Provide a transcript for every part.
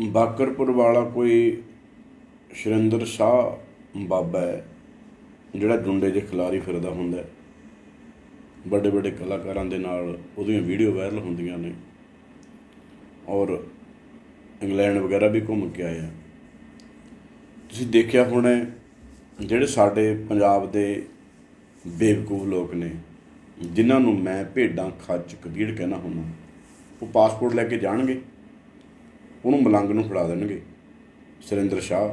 ਬਾਕਰਪੁਰ ਵਾਲਾ ਕੋਈ ਸ਼ਰਿੰਦਰ ਸ਼ਾਹ ਬਾਬਾ ਹੈ, ਜਿਹੜਾ ਡੁੰਡੇ ਦੇ ਖਿਲਾਰੀ ਫਿਰਦਾ ਹੁੰਦਾ ਵੱਡੇ ਵੱਡੇ ਕਲਾਕਾਰਾਂ ਦੇ ਨਾਲ ਉਹਦੀਆਂ ਵੀਡੀਓ ਵਾਇਰਲ ਹੁੰਦੀਆਂ ਨੇ। ਔਰ ਇੰਗਲੈਂਡ ਵਗੈਰਾ ਵੀ ਘੁੰਮ ਕੇ ਆਇਆ ਤੁਸੀਂ ਦੇਖਿਆ ਹੋਣਾ ਜਿਹੜੇ ਸਾਡੇ ਪੰਜਾਬ ਦੇ ਬੇਵਕੂਫ ਲੋਕ ਨੇ, ਜਿਨ੍ਹਾਂ ਨੂੰ ਮੈਂ ਭੇਡਾਂ ਖੱਚ ਕਬੀੜ ਕਹਿਣਾ ਹੁੰਦਾ, ਉਹ ਪਾਸਪੋਰਟ ਲੈ ਕੇ ਜਾਣਗੇ? ਉਹਨੂੰ ਮਲੰਗ ਨੂੰ ਫੜਾ ਦੇਣਗੇ। ਸੁਰਿੰਦਰ ਸ਼ਾਹ,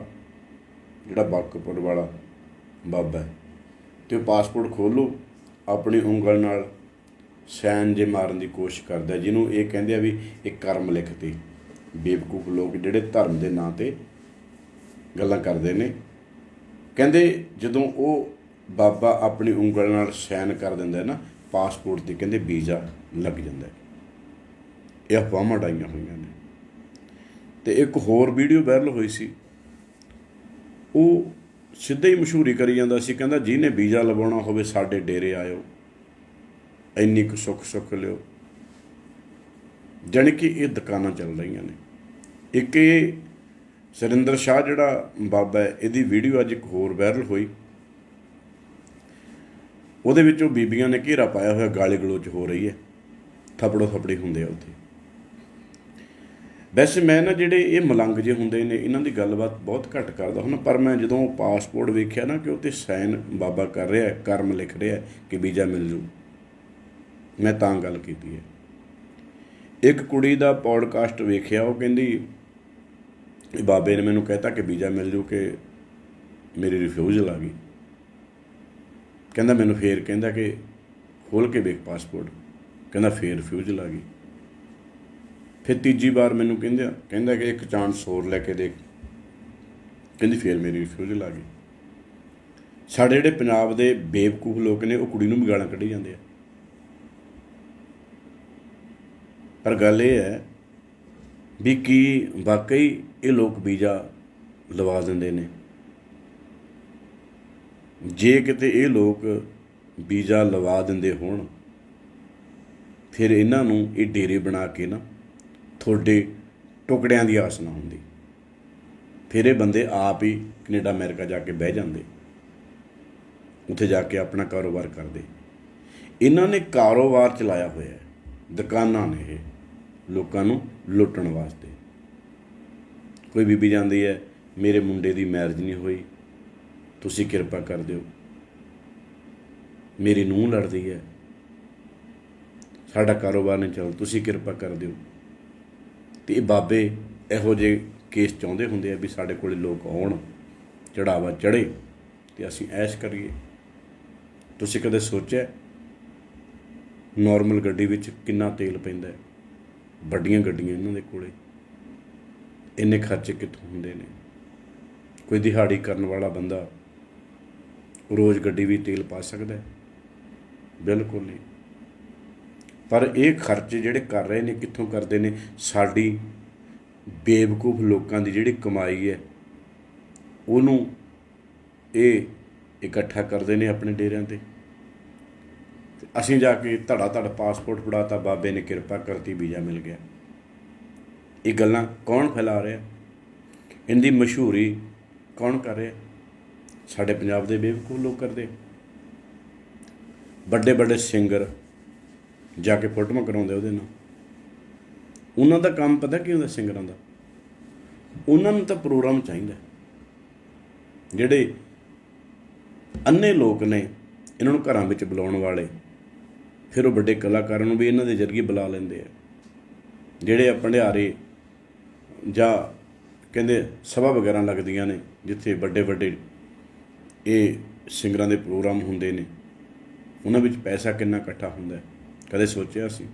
ਜਿਹੜਾ ਬਾਕਪੁਰ ਵਾਲਾ ਬਾਬਾ ਹੈ। ਤੇ ਉਹ ਪਾਸਪੋਰਟ ਖੋਲੋ ਆਪਣੀ ਉਂਗਲ ਨਾਲ ਸੈਨ ਜੇ ਮਾਰਨ ਦੀ ਕੋਸ਼ਿਸ਼ ਕਰਦਾ ਜਿਹਨੂੰ ਇਹ ਕਹਿੰਦੇ ਆ ਵੀ ਇਹ ਕਰਮ ਲਿਖਤੀ ਬੇਵਕੂਫ ਲੋਕ ਜਿਹੜੇ ਧਰਮ ਦੇ ਨਾਂ ਤੇ ਗੱਲਾਂ ਕਰਦੇ ਨੇ। ਕਹਿੰਦੇ ਜਦੋਂ ਉਹ ਬਾਬਾ ਆਪਣੀ ਉਂਗਲ ਨਾਲ ਸਾਈਨ ਕਰ ਦਿੰਦਾ ਨਾ, ਪਾਸਪੋਰਟ ਤੇ ਕਹਿੰਦੇ ਵੀਜ਼ਾ ਲੱਗ ਜਾਂਦਾ ਇਹ ਅਫਵਾਹਾਂ ਡਾਈਆਂ ਹੋਈਆਂ ਨੇ। ਤੇ ਇੱਕ ਹੋਰ ਵੀਡੀਓ ਵਾਇਰਲ ਹੋਈ ਸੀ। ਉਹ ਸਿੱਧਾ ਹੀ ਮਸ਼ਹੂਰੀ ਕਰੀ ਜਾਂਦਾ ਸੀ, ਕਹਿੰਦਾ ਜਿਹਨੇ ਵੀਜ਼ਾ ਲਵਾਉਣਾ ਹੋਵੇ ਸਾਡੇ ਡੇਰੇ ਆਇਓ। ਇੰਨੀ ਕੁ ਸੁੱਖ ਸੁੱਖ ਲਿਓ। ਜਾਣੀ ਕਿ ਇਹ ਦੁਕਾਨਾਂ ਚੱਲ ਰਹੀਆਂ ਨੇ। ਇੱਕ ਇਹ ਸਰਿੰਦਰ ਸ਼ਾਹ ਜਿਹੜਾ ਬਾਬਾ ਹੈ, ਇਹਦੀ ਵੀਡੀਓ ਅੱਜ ਇੱਕ ਹੋਰ ਵਾਇਰਲ ਹੋਈ। ਉਹਦੇ ਵਿੱਚ ਉਹ ਬੀਬੀਆਂ ਨੇ ਘੇਰਾ ਪਾਇਆ ਹੋਇਆ, ਗਾਲੀ ਗਲੋਚ ਹੋ ਰਹੀ ਹੈ। ਥਪੜੋ ਥਪੜੀ ਹੁੰਦੇ ਆ ਉੱਥੇ। ਵੈਸੇ ਮੈਂ ਨਾ ਜਿਹੜੇ ਇਹ ਮਲੰਗ ਜੇ ਹੁੰਦੇ ਨੇ ਇਹਨਾਂ ਦੀ ਗੱਲਬਾਤ ਬਹੁਤ ਘੱਟ ਕਰਦਾ ਹੁਣ ਪਰ ਮੈਂ ਜਦੋਂ ਪਾਸਪੋਰਟ ਵੇਖਿਆ ਨਾ ਕਿ ਉੱਤੇ ਸਾਈਨ ਬਾਬਾ ਕਰ ਰਿਹਾ ਹੈ, ਕਰਮ ਲਿਖ ਰਿਹਾ ਹੈ ਕਿ ਵੀਜ਼ਾ ਮਿਲ ਜੂ। ਮੈਂ ਤਾਂ ਗੱਲ ਕੀਤੀ ਹੈ। ਇੱਕ ਕੁੜੀ ਦਾ ਪੋਡਕਾਸਟ ਵੇਖਿਆ ਉਹ ਕਹਿੰਦੀ ਬਾਬੇ ਨੇ ਮੈਨੂੰ ਕਹਿਤਾ ਕਿ ਵੀਜ਼ਾ ਮਿਲ ਜੂ ਕਿ ਮੇਰੀ ਰਿਫਿਊਜ਼ਲ ਆ ਗਈ। ਕਹਿੰਦਾ ਮੈਨੂੰ ਫੇਰ ਕਹਿੰਦਾ ਕਿ ਖੋਲ ਕੇ ਵੇਖ ਪਾਸਪੋਰਟ। ਕਹਿੰਦਾ ਫੇਰ ਰਿਫਿਊਜ਼ਲ ਆ ਗਈ। ਫਿਰ ਤੀਜੀ ਵਾਰ ਮੈਨੂੰ ਕਹਿੰਦਾ ਕਹਿੰਦਾ ਕਿ ਇੱਕ ਚਾਂਸ ਹੋਰ ਲੈ ਕੇ ਦੇਖ। ਕਹਿੰਦੀ ਫੇਰ ਮੇਰੀ ਰਿਫਿਊਜ਼ਲ ਆ ਗਈ। ਸਾਡੇ ਜਿਹੜੇ ਪੰਜਾਬ ਦੇ ਬੇਵਕੂਫ ਲੋਕ ਨੇ, ਉਹ ਕੁੜੀ ਨੂੰ ਵੀ ਗਾਲਾਂ ਕੱਢੀ ਜਾਂਦੇ ਆ। ਪਰ ਗੱਲ ਇਹ ਹੈ ਵੀ ਕੀ ਵਾਕਈ ਇਹ ਲੋਕ ਵੀਜ਼ਾ ਲਵਾ ਦਿੰਦੇ ਨੇ? ਜੇ ਕਿਤੇ ਇਹ ਲੋਕ ਵੀਜ਼ਾ ਲਵਾ ਦਿੰਦੇ ਹੋਣ, ਫਿਰ ਇਹਨਾਂ ਨੂੰ ਇਹ ਡੇਰੇ ਬਣਾ ਕੇ ਨਾ ਤੁਹਾਡੇ ਟੁਕੜਿਆਂ ਦੀ ਆਸ ਨਾ ਹੁੰਦੀ। ਫਿਰ ਇਹ ਬੰਦੇ ਆਪ ਹੀ ਕੈਨੇਡਾ, ਅਮਰੀਕਾ ਜਾ ਕੇ ਬਹਿ ਜਾਂਦੇ। ਉੱਥੇ ਜਾ ਕੇ ਆਪਣਾ ਕਾਰੋਬਾਰ ਕਰਦੇ। ਇਹਨਾਂ ਨੇ ਕਾਰੋਬਾਰ ਚਲਾਇਆ ਹੋਇਆ ਹੈ। ਦੁਕਾਨਾਂ ਨੇ ਇਹ ਲੋਕਾਂ ਨੂੰ ਲੁੱਟਣ ਵਾਸਤੇ। ਕੋਈ ਬੀਬੀ ਜਾਂਦੀ ਹੈ, ਮੇਰੇ ਮੁੰਡੇ ਦੀ ਮੈਰਿਜ ਨਹੀਂ ਹੋਈ। ਤੁਸੀਂ ਕਿਰਪਾ ਕਰ ਦਿਓ। ਮੇਰੀ ਨੂੰਹ ਲੜਦੀ ਹੈ। ਸਾਡਾ ਕਾਰੋਬਾਰ ਨਹੀਂ ਚੱਲ ਤੁਸੀਂ ਕਿਰਪਾ ਕਰ ਦਿਓ। ਤੇ ਇਹ ਬਾਬੇ ਇਹੋ ਜਿਹੇ ਕੇਸ ਚਾਹੁੰਦੇ ਹੁੰਦੇ ਆ ਵੀ ਸਾਡੇ ਕੋਲੇ ਲੋਕ ਆਉਣ, ਚੜਾਵਾ ਚੜੇ ਤੇ ਅਸੀਂ ਐਸ਼ ਕਰੀਏ। ਤੁਸੀਂ ਕਦੇ ਸੋਚਿਆ ਨਾਰਮਲ ਗੱਡੀ ਵਿੱਚ ਕਿੰਨਾ ਤੇਲ ਪੈਂਦਾ ਹੈ? ਵੱਡੀਆਂ ਗੱਡੀਆਂ ਇਹਨਾਂ ਦੇ ਕੋਲੇ। ਇੰਨੇ ਖਰਚੇ ਕਿੱਥੋਂ ਹੁੰਦੇ ਨੇ? ਕੋਈ ਦਿਹਾੜੀ ਕਰਨ ਵਾਲਾ ਬੰਦਾ ਰੋਜ਼ ਗੱਡੀ ਵੀ ਤੇਲ ਪਾ ਸਕਦਾ ਹੈ? ਬਿਲਕੁਲ ਨਹੀਂ। ਪਰ ਇਹ ਖਰਚੇ ਜਿਹੜੇ ਕਰ ਰਹੇ ਨੇ, ਕਿੱਥੋਂ ਕਰਦੇ ਨੇ? ਸਾਡੀ ਬੇਵਕੂਫ ਲੋਕਾਂ ਦੀ ਜਿਹੜੀ ਕਮਾਈ ਹੈ, ਉਹਨੂੰ ਇਹ ਇਕੱਠਾ ਕਰਦੇ ਨੇ ਆਪਣੇ ਡੇਰਿਆਂ ਤੇ। ਅਸੀਂ ਜਾ ਕੇ ਧੜਾ ਧੜ ਪਾਸਪੋਰਟ ਫੜਾਤਾ, ਬਾਬੇ ਨੇ ਕਿਰਪਾ ਕਰਤੀ, ਵੀਜ਼ਾ ਮਿਲ ਗਿਆ। ਇਹ ਗੱਲਾਂ ਕੌਣ ਫੈਲਾ ਰਿਹਾ? ਇਹਦੀ ਮਸ਼ਹੂਰੀ ਕੌਣ ਕਰ ਰਿਹਾ? ਸਾਡੇ ਪੰਜਾਬ ਦੇ ਬੇਵਕੂਫ ਲੋਕ ਕਰਦੇ। ਵੱਡੇ ਵੱਡੇ ਸਿੰਗਰ ਜਾ ਕੇ ਫੋਟੋਆਂ ਕਰਾਉਂਦੇ ਉਹਦੇ ਨਾਲ। ਉਹਨਾਂ ਦਾ ਕੰਮ ਪਤਾ ਕੀ ਹੁੰਦਾ ਸਿੰਗਰਾਂ ਦਾ? ਉਹਨਾਂ ਨੂੰ ਤਾਂ ਪ੍ਰੋਗਰਾਮ ਚਾਹੀਦਾ ਜਿਹੜੇ ਅੰਨੇ ਲੋਕ ਨੇ, ਇਹਨਾਂ ਨੂੰ ਘਰਾਂ ਵਿੱਚ ਬੁਲਾਉਣ ਵਾਲੇ, ਫਿਰ ਉਹ ਵੱਡੇ ਕਲਾਕਾਰਾਂ ਨੂੰ ਵੀ ਇਹਨਾਂ ਦੇ ਜ਼ਰੀਏ ਬੁਲਾ ਲੈਂਦੇ ਆ। ਜਿਹੜੇ ਭੰਡਿਆਰੇ ਜਾਂ ਕਹਿੰਦੇ ਸਭਾ ਵਗੈਰਾ ਲੱਗਦੀਆਂ ਨੇ, ਜਿੱਥੇ ਵੱਡੇ ਵੱਡੇ ਇਹ ਸਿੰਗਰਾਂ ਦੇ ਪ੍ਰੋਗਰਾਮ ਹੁੰਦੇ ਨੇ, ਉਹਨਾਂ ਵਿੱਚ ਪੈਸਾ ਕਿੰਨਾ ਇਕੱਠਾ ਹੁੰਦਾ ਹੈ। ਕਦੇ ਸੋਚਿਆ ਸੀ?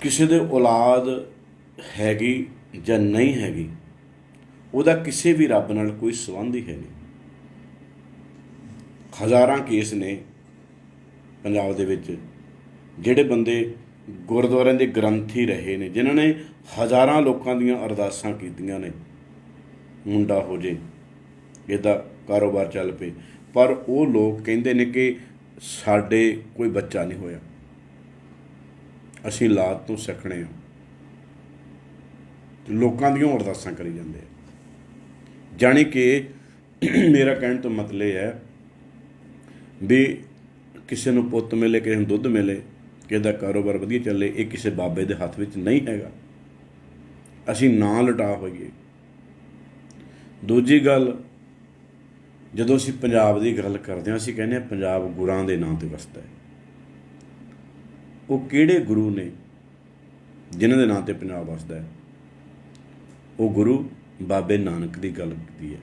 ਕਿਸੇ ਦੇ ਔਲਾਦ ਹੈਗੀ ਜਾਂ ਨਹੀਂ ਹੈਗੀ, ਉਹਦਾ ਕਿਸੇ ਵੀ ਰੱਬ ਨਾਲ ਕੋਈ ਸੰਬੰਧ ਹੀ ਹੈ ਨਹੀਂ। ਹਜ਼ਾਰਾਂ ਕੇਸ ਨੇ ਪੰਜਾਬ ਦੇ ਵਿੱਚ, ਜਿਹੜੇ ਬੰਦੇ ਗੁਰਦੁਆਰਿਆਂ ਦੇ ਗ੍ਰੰਥੀ ਰਹੇ ਨੇ, ਜਿਨ੍ਹਾਂ ਨੇ ਹਜ਼ਾਰਾਂ ਲੋਕਾਂ ਦੀਆਂ ਅਰਦਾਸਾਂ ਕੀਤੀਆਂ ਨੇ। ਮੁੰਡਾ ਹੋ ਜੇ, ਇਹਦਾ ਕਾਰੋਬਾਰ ਚੱਲ ਪਏ। ਪਰ ਉਹ ਲੋਕ ਕਹਿੰਦੇ ਨੇ ਕਿ ਸਾਡੇ ਕੋਈ ਬੱਚਾ ਨਹੀਂ ਹੋਇਆ। ਅਸੀਂ ਲਾਤ ਤੋਂ ਸਿੱਖਣੇ ਹਾਂ ਲੋਕਾਂ ਦੀਆਂ ਅਰਦਾਸਾਂ ਕਰੀ ਜਾਂਦੇ ਆ। ਜਾਣੀ ਕਿ ਮੇਰਾ ਕਹਿਣ ਤੋਂ ਮਤਲਬ ਇਹ ਹੈ ਵੀ ਕਿਸੇ ਨੂੰ ਪੁੱਤ ਮਿਲੇ, ਕਿਸੇ ਨੂੰ ਦੁੱਧ ਮਿਲੇ ਕਿਸੇ ਦਾ ਕਾਰੋਬਾਰ ਵਧੀਆ ਚੱਲੇ, ਇਹ ਕਿਸੇ ਬਾਬੇ ਦੇ ਹੱਥ ਵਿੱਚ ਨਹੀਂ ਹੈਗਾ। ਅਸੀਂ ਨਾ ਲਟਾ ਹੋਈਏ। ਦੂਜੀ ਗੱਲ ਜਦੋਂ ਅਸੀਂ ਪੰਜਾਬ ਦੀ ਗੱਲ ਕਰਦੇ ਹਾਂ, ਅਸੀਂ ਕਹਿੰਦੇ ਹਾਂ ਪੰਜਾਬ ਗੁਰਾਂ ਦੇ ਨਾਂ ਤੇ ਵਸਦਾ ਹੈ। ਉਹ ਕਿਹੜੇ ਗੁਰੂ ਨੇ ਜਿਨ੍ਹਾਂ ਦੇ ਨਾਂ ਤੇ ਪੰਜਾਬ ਵਸਦਾ ਹੈ? ਉਹ ਗੁਰੂ ਬਾਬੇ ਨਾਨਕ ਦੀ ਗੱਲ ਕੀਤੀ ਹੈ।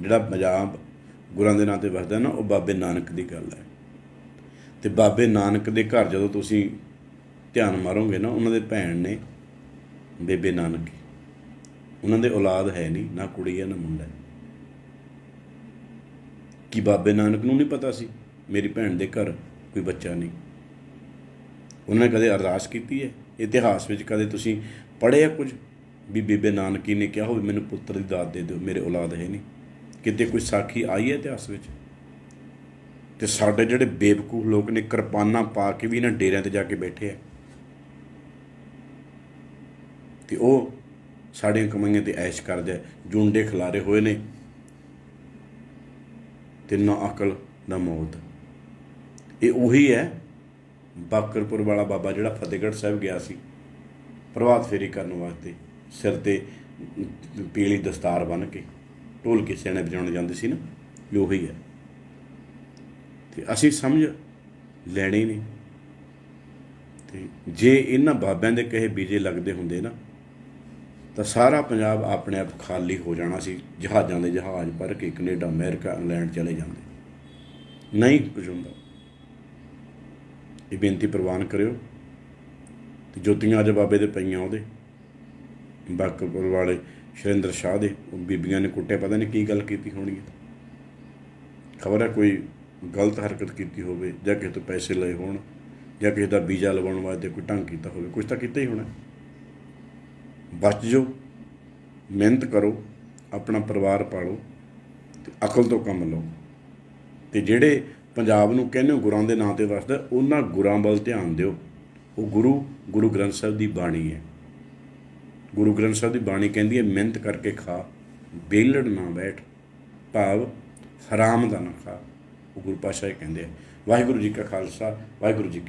ਜਿਹੜਾ ਪੰਜਾਬ ਗੁਰਾਂ ਦੇ ਨਾਂ ਤੇ ਵਸਦਾ ਨਾ, ਉਹ ਬਾਬੇ ਨਾਨਕ ਦੀ ਗੱਲ ਹੈ। ਤੇ ਬਾਬੇ ਨਾਨਕ ਦੇ ਘਰ ਜਦੋਂ ਤੁਸੀਂ ਧਿਆਨ ਮਾਰੋਗੇ ਨਾ, ਉਹਨਾਂ ਦੇ ਭੈਣ ਨੇ ਬੇਬੇ ਨਾਨਕ ਉਹਨਾਂ ਦੇ ਔਲਾਦ ਹੈ ਨਹੀਂ, ਨਾ ਕੁੜੀ ਹੈ, ਨਾ ਮੁੰਡਾ ਹੈ। ਕਿ ਬਾਬੇ ਨਾਨਕ ਨੂੰ ਨਹੀਂ ਪਤਾ ਸੀ? ਮੇਰੀ ਭੈਣ ਦੇ ਘਰ ਕੋਈ ਬੱਚਾ ਨਹੀਂ। ਉਹਨਾਂ ਨੇ ਕਦੇ ਅਰਦਾਸ ਕੀਤੀ ਹੈ? ਇਤਿਹਾਸ ਵਿੱਚ ਕਦੇ ਤੁਸੀਂ ਪੜ੍ਹਿਆ ਕੁਝ? ਵੀ ਬੀਬੇ ਨਾਨਕੀ ਨੇ ਕਿਹਾ ਹੋਵੇ, ਮੈਨੂੰ ਪੁੱਤਰ ਦੀ ਦਾਤ ਦੇ ਦਿਓ, ਮੇਰੇ ਔਲਾਦ ਹੈ ਨਹੀਂ। ਕਿਤੇ ਕੋਈ ਸਾਖੀ ਆਈ ਹੈ ਇਤਿਹਾਸ ਵਿੱਚ? ਤੇ ਸਾਡੇ ਜਿਹੜੇ ਬੇਵਕੂਫ ਲੋਕ ਨੇ, ਕਿਰਪਾਨਾਂ ਪਾ ਕੇ ਵੀ ਇਹਨਾਂ ਡੇਰਿਆਂ ਤੇ ਜਾ ਕੇ ਬੈਠੇ ਆ। ਤੇ ਉਹ ਸਾਡੀਆਂ ਕਮਾਈਆਂ ਤੇ ਐਸ਼ ਕਰਦੇ ਆ, ਜੁੰਡੇ ਖਿਲਾਰੇ ਹੋਏ ਨੇ। ਤੇ ਨਾ ਅਕਲ ਨਾ ਮੌਤ। ਇਹ ਉਹੀ ਹੈ, ਬਾਕਰਪੁਰ ਵਾਲਾ ਬਾਬਾ ਜਿਹੜਾ ਫਤਿਹਗੜ੍ਹ ਸਾਹਿਬ ਗਿਆ ਸੀ, ਪ੍ਰਭਾਤ ਫੇਰੀ ਕਰਨ ਵਾਸਤੇ ਸਿਰ ਤੇ ਪੀਲੀ ਦਸਤਾਰ ਬੰਨ੍ਹ ਕੇ, ਢੋਲ ਕੇ ਸਿਆਣੇ ਵਜਾਉਣ ਜਾਂਦੇ ਸੀ ਨਾ ਇਹ ਉਹੀ ਹੈ। ਤੇ ਅਸੀਂ ਸਮਝ ਲੈਣੀ ਨਹੀਂ। ਤੇ ਜੇ ਇਹਨਾਂ ਬਾਬਿਆਂ ਦੇ ਕਹੇ ਬੀਜੇ ਲੱਗਦੇ ਹੁੰਦੇ ਨਾ ਤਾਂ ਸਾਰਾ ਪੰਜਾਬ ਆਪਣੇ ਆਪ ਖਾਲੀ ਹੋ ਜਾਣਾ ਸੀ, ਜਹਾਜ਼ਾਂ ਦੇ ਜਹਾਜ਼ ਭਰ ਕੇ ਕੈਨੇਡਾ, ਅਮਰੀਕਾ, ਇੰਗਲੈਂਡ ਚਲੇ ਜਾਂਦੇ। ਨਹੀਂ ਕੁਝ ਹੁੰਦਾ। ਇਹ ਬੇਨਤੀ ਪ੍ਰਵਾਨ ਕਰਿਓ। ਤੇ ਜੋਤੀਆਂ ਅੱਜ ਬਾਬੇ ਦੇ ਪਈਆਂ ਉਹਦੇ। ਬਾਕਰਪੁਰ ਵਾਲੇ ਸ਼ਰਿੰਦਰ ਸ਼ਾਹ ਦੇ, ਉਹ ਬੀਬੀਆਂ ਨੇ ਕੁੱਟਿਆ, ਪਤਾ ਨਹੀਂ ਕੀ ਗੱਲ ਕੀਤੀ ਹੋਣੀ ਹੈ। ਖਬਰ ਹੈ ਕੋਈ ਗਲਤ ਹਰਕਤ ਕੀਤੀ ਹੋਵੇ, ਜਾਂ ਕਿਸੇ ਤੋਂ ਪੈਸੇ ਲਏ ਹੋਣ, ਜਾਂ ਕਿਸੇ ਦਾ ਵੀਜ਼ਾ ਲਵਾਉਣ ਵਾਸਤੇ ਕੋਈ ਢੰਗ ਕੀਤਾ ਹੋਵੇ ਕੁਝ ਤਾਂ ਕੀਤਾ ਹੀ ਹੋਣਾ। ਬਚ ਜਾਓ, ਮਿਹਨਤ ਕਰੋ, ਆਪਣਾ ਪਰਿਵਾਰ ਪਾਲੋ ਤੇ ਅਕਲ ਤੋਂ ਕੰਮ ਲਓ। ਤੇ ਜਿਹੜੇ ਪੰਜਾਬ ਨੂੰ ਕਹਿੰਦੇ ਹੋ ਗੁਰਾਂ ਦੇ ਨਾਂ ਤੇ ਵਸਦਾ, ਉਹਨਾਂ ਗੁਰਾਂ ਵੱਲ ਧਿਆਨ ਦਿਓ। ਉਹ ਗੁਰੂ ਗੁਰੂ ਗ੍ਰੰਥ ਸਾਹਿਬ ਦੀ ਬਾਣੀ ਹੈ। ਗੁਰੂ ਗ੍ਰੰਥ ਸਾਹਿਬ ਦੀ ਬਾਣੀ ਕਹਿੰਦੀ ਹੈ, ਮਿਹਨਤ ਕਰਕੇ ਖਾ ਬੇਲੜ ਨਾ ਬੈਠ, ਭਾਵ ਹਰਾਮ ਦਾ ਨਾ ਖਾ। ਉਹ ਗੁਰੂ ਪਾਸ਼ਾ ਕਹਿੰਦੇ ਆ। ਵਾਹਿਗੁਰੂ ਜੀ ਕਾ ਖਾਲਸਾ, ਵਾਹਿਗੁਰੂ ਜੀ ਕੀ